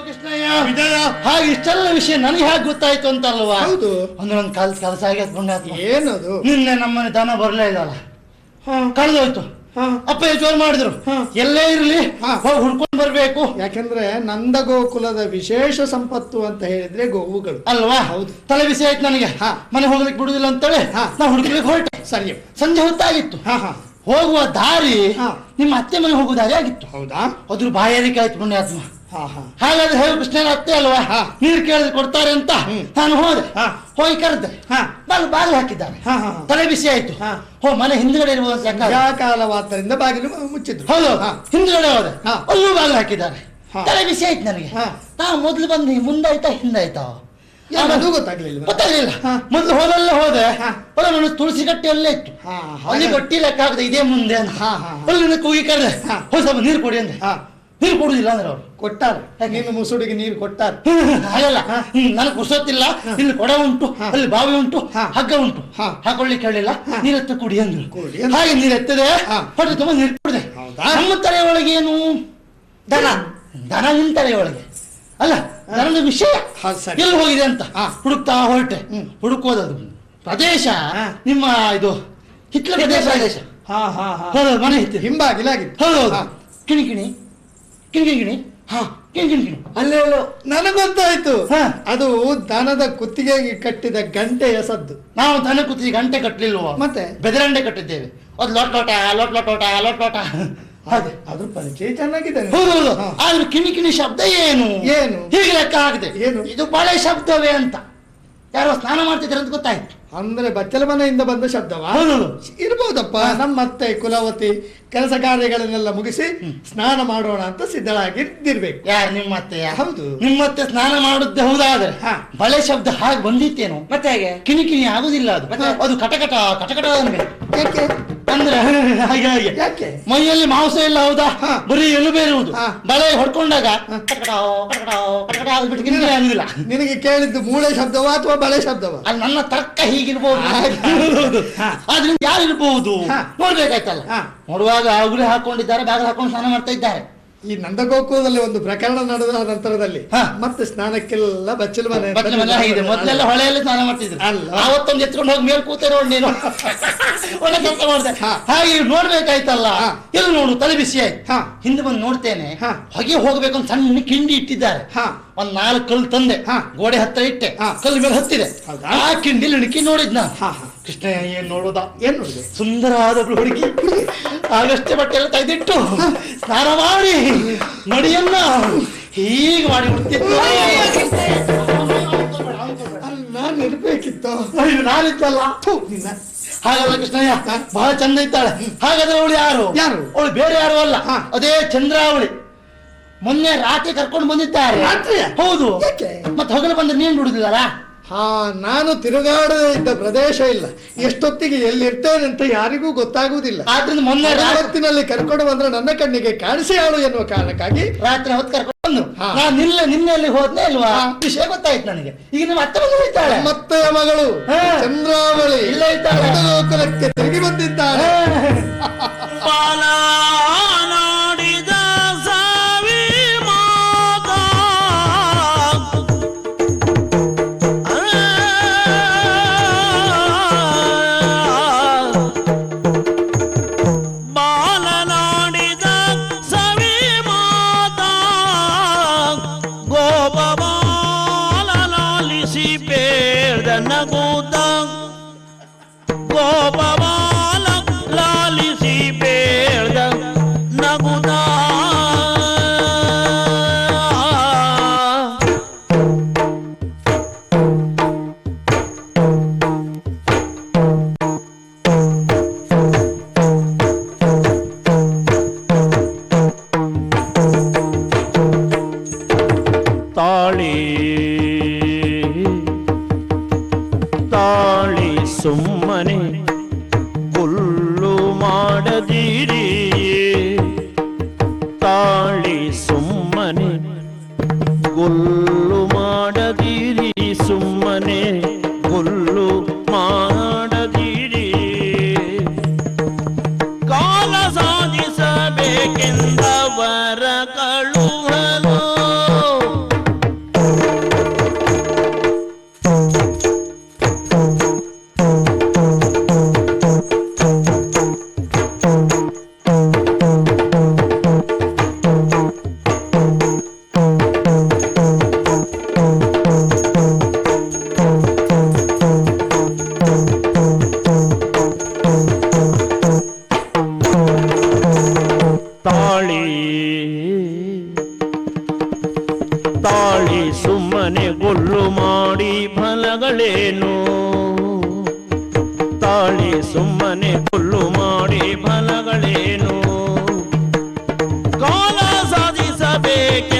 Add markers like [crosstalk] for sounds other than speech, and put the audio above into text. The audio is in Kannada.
ಕೃಷ್ಣಯ್ಯ. ಹಾಗೆ ಇಷ್ಟೆಲ್ಲ ವಿಷಯ ನನಗೆ ಹೇಗೆ ಗೊತ್ತಾಯ್ತು ಅಂತ ಅಲ್ವಾ ಹೌದು. ಅಂದ್ರೆ ಒಂದು ಕಾಲ ಕೆಲಸ ಆಗ್ಯದ ಪುಣ್ಯಾತ್ಮ ಏನದು? ನಿನ್ನೆ ನಮ್ಮನೆ ದನ ಬರ್ಲೇ ಇಲ್ಲಲ್ಲ. ಕಳೆದೋಯ್ತು. ಹಾ. ಅಪ್ಪ ಜೋರ್ ಮಾಡಿದ್ರು. ಎಲ್ಲೇ ಇರಲಿ ಹುಡ್ಕೊಂಡ್ ಬರ್ಬೇಕು. ಯಾಕೆಂದ್ರೆ ನಂದಗೋಕುಲದ ವಿಶೇಷ ಸಂಪತ್ತು ಅಂತ ಹೇಳಿದ್ರೆ ಗೋವುಗಳು. ಅಲ್ವಾ? ಹೌದು. ತಲೆ ಬಿಸಿ ಆಯ್ತು ನನಗೆ. ಹಾ. ಮನೆ ಹೋಗ್ಲಿಕ್ಕೆ ಬಿಡುದಿಲ್ಲ ಅಂತೇಳಿ. ನಾ ಹುಡುಕ್ಲಿಕ್ಕೆ ಹೊರಟೆ. ಸರಿ. ಸಂಜೆ ಹೊತ್ತಾಗಿತ್ತು. ಹಾ ಹಾ. ಹೋಗುವ ದಾರಿ ಹಾ. ನಿಮ್ಮ ಅತ್ತೆ ಮನೆ ಹೋಗುವ ದಾರಿ ಆಗಿತ್ತು. ಹೌದಾ? ಅದ್ರ ಬಾಯಾರಿಕೆ ಆಯ್ತು ಪುಣ್ಯಾತ್ಮ. ಹಾಗಾದ್ರೆ ಹೇಳಿ ಕೃಷ್ಣನ ಅತ್ತೆ ಅಲ್ವಾ. ನೀರು ಕೇಳಿದ್ರೆ ಕೊಡ್ತಾರೆ ಅಂತ. ನಾನು ಹೋದೆ. ಹೋಗಿ ಕರೆದೆ. ನಾನು ಬಾಗಿಲು ಹಾಕಿದ್ದಾರೆ. ತಲೆ ಬಿಸಿ ಆಯ್ತು ಹಾ. ಮನೆ ಹಿಂದ್ಗಡೆ ಕಾಲವಾದ್ದರಿಂದ ಬಾಗಿಲು ಮುಚ್ಚಿದ್ರು ಹೌದು. ಹಿಂದ್ಗಡೆ ಹೋದೆ. ಅಲ್ಲೂ ಬಾಗಿಲು ಹಾಕಿದ್ದಾರೆ ತಲೆ ಬಿಸಿ ಆಯ್ತು ನನಗೆ. ನಾ ಮೊದ್ಲು ಬಂದು ಮುಂದಾಯ್ತಾ ಹಿಂದಾಯ್ತಾ ಯಾರು ಗೊತ್ತಾಗ್ಲಿಲ್ಲ ಗೊತ್ತಾಗ್ಲಿಲ್ಲ. ಮೊದ್ಲು ಹೋದಲ್ಲ ಹೋದೆ ಹಾ. ಒಳ್ಳೆ ನನ್ನ ತುಳಸಿ ಕಟ್ಟೆ ಅಲ್ಲೇ ಇತ್ತು ಅಲ್ಲಿ ಬಟ್ಟಿ ಲೆಕ್ಕ ಆಗದೆ ಇದೇ ಮುಂದೆ. ಅಲ್ಲಿ ಕೂಗಿ ಕರೆದೆ ಹೊಸ ನೀರು ಕೊಡಿ ಅಂದೆ ಹಾ ನೀರು ಕೊಡುದಿಲ್ಲ ಅಂದ್ರೆ ಅವ್ರು? ಕೊಟ್ಟಾರ? ನೀನು ಮುಸುಡಿಗೆ ನೀರು ಕೊಟ್ಟಾರ. ಹಾಗಲ್ಲ. ನನಗೆ ಕುಸೋತಿಲ್ಲ ಇಲ್ಲಿ ಕೊಡ ಉಂಟು ಅಲ್ಲಿ ಬಾವಿ ಉಂಟು. ಹಗ್ಗ ಉಂಟು. ಹಾ. ಹಾಕೊಳ್ಳಿಕ್ಕೆ ಹೇಳಿಲ್ಲ. ನೀರೆತ್ತ ಕುಡಿ ಅಂದ್ರು. ಹಾಗೆ ನೀರೆತ್ತದೆ. ಹೊಟ್ಟೆ ತುಂಬಾ ನೀರು ಕುಡಿದೆ? ನಮ್ಮ ತಲೆ ಒಳಗೆ ಏನು? ದನ. ದನ ನಿನ್ ತಲೆ ಒಳಗೆ ಅಲ್ಲ ನನ್ನ ವಿಷಯ. ಎಲ್ಲಿ ಹೋಗಿದೆ ಅಂತ. ಹುಡುಕ್ತಾ ಹೊರಟೆ. ಹ್ಮ್. ಹುಡುಕೋದದು ಪ್ರದೇಶ. ನಿಮ್ಮ ಇದು ಹಿತ್ಲ ಪ್ರದೇಶ. ಪ್ರದೇಶ. ಹಾ ಹಾ ಹಾ. ಹೌದು ಮನೆ ಹಿಂಬಾಗಿಲಾಗಿತ್ತು. ಹೌದು ಕಿಣಿ ಕಿಣಿ. ಕಿಣಿ ಹಾ ಅಲ್ಲೇ ನನಗೊತ್ತಾಯ್ತು ನನಗೆ ಗೊತ್ತಾಯ್ತು. ಹಾ. ಅದು ದನದ ಕುತ್ತಿಗೆಗೆ ಕಟ್ಟಿದ ಗಂಟೆಯ ಸದ್ದು. ನಾವು ದನ ಕುತ್ತಿಗೆ ಗಂಟೆ ಕಟ್ಟಲಿಲ್ವ ಮತ್ತೆ? ಬೆದರಂಡೆ ಕಟ್ಟಿದ್ದೇವೆ. ಅದು ಲೋಟ್ ಲೋಟ ಲೋಟ್ ಲೋಟ ಲೋಟ ಲೋಟ್ ಹಾಗೆ ಅದ್ರ ಪರಿಚಯ ಚೆನ್ನಾಗಿದೆ ಹೌದು ಹೌದು. ಹಾ. ಆದ್ರೆ ಕಿಣಿ ಕಿಣಿ ಶಬ್ದ ಏನು? ಏನು? ಹೀಗೆ ಲೆಕ್ಕ ಆಗಿದೆ ಏನು? ಇದು ಬಳೆ ಶಬ್ದವೇ ಅಂತ. ಯಾರೋ ಸ್ನಾನ ಮಾಡ್ತಿದ್ದಾರೆ ಅಂತ ಗೊತ್ತಾಯ್ತು. ಅಂದ್ರೆ ಬಚ್ಚಲ ಮನೆಯಿಂದ ಬಂದ ಶಬ್ದವಾ. ಇರ್ಬೋದಪ್ಪ. ನಮ್ಮ ಅತ್ತೆ ಕುಲವತಿ ಕೆಲಸ ಕಾರ್ಯಗಳನ್ನೆಲ್ಲ ಮುಗಿಸಿ ಸ್ನಾನ ಮಾಡೋಣ ಅಂತ ಸಿದ್ಧಳಾಗಿದ್ದಿರ್ಬೇಕು. ಯಾರು ನಿಮ್ಮತ್ತೆ ಹೌದು. ನಿಮ್ಮತ್ತೆ ಸ್ನಾನ ಮಾಡುತ್ತೆ ಹೌದಾದ್ರೆ ಹಾ. ಬಳೆ ಶಬ್ದ ಹಾಗೆ ಬಂದಿತ್ತೇನು? ಮತ್ತೆ ಹೇಗೆ? ಕಿಣಿ ಕಿಣಿ ಆಗುದಿಲ್ಲ ಅದು? ಅದು ಕಟಕಟ ಕಟಕಟ ಅಂದ್ರೆ ಯಾಕೆ ಅಂದ್ರೆ [laughs] ಹಾಗೆ ಹಾಗೆ. ಯಾಕೆ? ಮೈಯಲ್ಲಿ ಮಾಂಸ ಇಲ್ಲ ಹೌದಾ. ಬರೀ ಎಲುಬೆ ಇರುವುದು. ಬಳೆ ಹೊಡ್ಕೊಂಡಾಗ ನಿನಗೆ ಕೇಳಿದ್ದು ಮೂಳೆ ಶಬ್ದವ ಅಥವಾ ಬಳೆ ಶಬ್ದವ? ಅಲ್ಲಿ ನನ್ನ ತರ್ಕ ಹೀಗಿರ್ಬೋದು. ಆದ್ರಿಂದ ಯಾರು ಇರ್ಬಹುದು ಹಾ. ನೋಡ್ಬೇಕಾಯ್ತಲ್ಲ. ನೋಡುವಾಗ ಉಗುಳಿ ಹಾಕೊಂಡಿದ್ದಾರೆ ಬಾಗಿಲು ಹಾಕೊಂಡು ಸ್ನಾನ ಮಾಡ್ತಾ ಇದ್ದಾರೆ. ಈ ನಂದಗೋಕುಲದಲ್ಲಿ ಒಂದು ಪ್ರಕರಣ ನಡೆದ ನಂತರದಲ್ಲಿ. ಮತ್ತೆ ಸ್ನಾನಕ್ಕೆಲ್ಲ ಬಚ್ಚಲು ಮನೆ ಮೊದಲೆಲ್ಲ ಹೊಳೆಯಲ್ಲಿ ಸ್ನಾನ ಮಾಡ್ತಿದ್ರು ಅವತ್ತೊಂದು ಎತ್ಕೊಂಡು ಹೋಗಿ ಮೇಲೆ ಕೂತೆ ನೋಡಿ ನೀನು [laughs] ಒಳ್ಳೆ ಕೆಲಸ ಮಾಡಿದೆ. ಹಾಗೆ ನೋಡ್ಬೇಕಾಯ್ತಲ್ಲ. ಎಲ್ಲಿ ನೋಡು ತಲೆ ಬಿಸಿ ಆಯ್ತು ಹಾ. ಹಿಂದೆ ಬಂದು ನೋಡ್ತೇನೆ. ಹೊಗೆ ಹೋಗ್ಬೇಕು ಅಂತ ಸಣ್ಣ ಕಿಂಡಿ ಇಟ್ಟಿದ್ದಾರೆ ಹಾ. ಒಂದ್ ನಾಲ್ಕು ಕಲ್ಲು ತಂದೆ ಹಾ. ಗೋಡೆ ಹತ್ತಿರ ಇಟ್ಟೆ ಹಾ. ಕಲ್ಲು ಮೇಲೆ ಹತ್ತಿದೆ? ಆ ಕಿಂಡಿ ಇಣಕಿ ನೋಡಿದ್ ನಾನು. ಕೃಷ್ಣ ಏನ್ ನೋಡೋದ? ಏನ್ ನೋಡಿದೆ? ಸುಂದರವಾದ ಹುಡುಗಿ. ಆಗಷ್ಟೇ ಬಟ್ಟೆ ಎಲ್ಲ ತೆಗೆದಿಟ್ಟು ಸ್ನಾನ ಮಾಡಿ ಮಡಿಯನ್ನ ಹೀಗೆ ಮಾಡಿ ಬಿಡ್ತಿತ್ತು ನಾನು ಇರ್ಬೇಕಿತ್ತು. ನಾನಿದ್ದಲ್ಲ. ಹಾಗಲ್ಲ ಕೃಷ್ಣಯ್ಯ ಬಹಳ ಚಂದ ಇದ್ದಾಳೆ. ಹಾಗಾದ್ರೆ ಅವಳು ಯಾರು? ಯಾರು? ಅವಳು ಬೇರೆ ಯಾರು ಅಲ್ಲ. ಅದೇ ಅದೇ ಚಂದ್ರಾವಳಿ. ಮೊನ್ನೆ ರಾತ್ರಿ ಕರ್ಕೊಂಡು ಬಂದಿದ್ದಾರೆ? ಹೌದು? ಮತ್ತೆ ಹಗಲು ಬಂದ್ರೆ ನೀನು ಬಿಡುದಿಲ್ಲಲ್ಲ? ಹಾ ನಾನು ತಿರುಗಾಡದೇ ಇದ್ದ ಪ್ರದೇಶ ಇಲ್ಲ. ಎಷ್ಟೊತ್ತಿಗೆ ಎಲ್ಲಿರ್ತೇನೆ ಅಂತ ಯಾರಿಗೂ ಗೊತ್ತಾಗುವುದಿಲ್ಲ. ಆದ್ರಿಂದ ಮೊನ್ನೆ ಹೊತ್ತಿನಲ್ಲಿ ಕರ್ಕೊಂಡು ಬಂದ್ರೆ ನನ್ನ ಕಣ್ಣಿಗೆ ಕಾಣಿಸಿ ಆಳು ಎನ್ನುವ ಕಾರಣಕ್ಕಾಗಿ ರಾತ್ರಿ ಹೊತ್ತು ಕರ್ಕೊಂಡು ಬಂದ್ರು. ನಾನು ನಿಲ್ಲ ನಿನ್ನೆ ಹೋದ್ನೆ ಹೋದ್ನೇ ಅಲ್ವಾ ವಿಷಯ ಗೊತ್ತಾಯ್ತು ನನಗೆ. ಈಗ ನಿಮ್ಮ ಅತ್ತ ಮಗಳು ಇದ್ದಾಳೆ. ಮತ್ತೆ ಮಗಳು. ಚಂದ್ರಾವಳಿ ಇಲ್ಲೇ ಇದ್ದಾಳೆ. ತಿರುಗಿ ಬಂದಿದ್ದಾಳೆ. [laughs] ತಾಳಿ ಸುಮ್ಮನೆ ಹುಲ್ಲು ಮಾಡದಿರಿ ತಾಳಿ ಸುಮ್ಮನೆ ಗುಲ್ಲು ಮಾಡದಿರಿ ಸುಮ್ಮನೆ ಗುಲ್ಲು ಮಾಡದಿರಿ ಕಾಲ ಸಾಧಿಸಬೇಕೆಂದವರ ತಾಳಿ ಸುಮ್ಮನೆ ಗೊಲ್ಲು ಮಾಡಿ ಫಲಗಳೇನು? ತಾಳಿ ಸುಮ್ಮನೆ ಗೊಲ್ಲು ಮಾಡಿ ಫಲಗಳೇನು? ಕಾಲ ಸಾಧಿಸಬೇಕೆ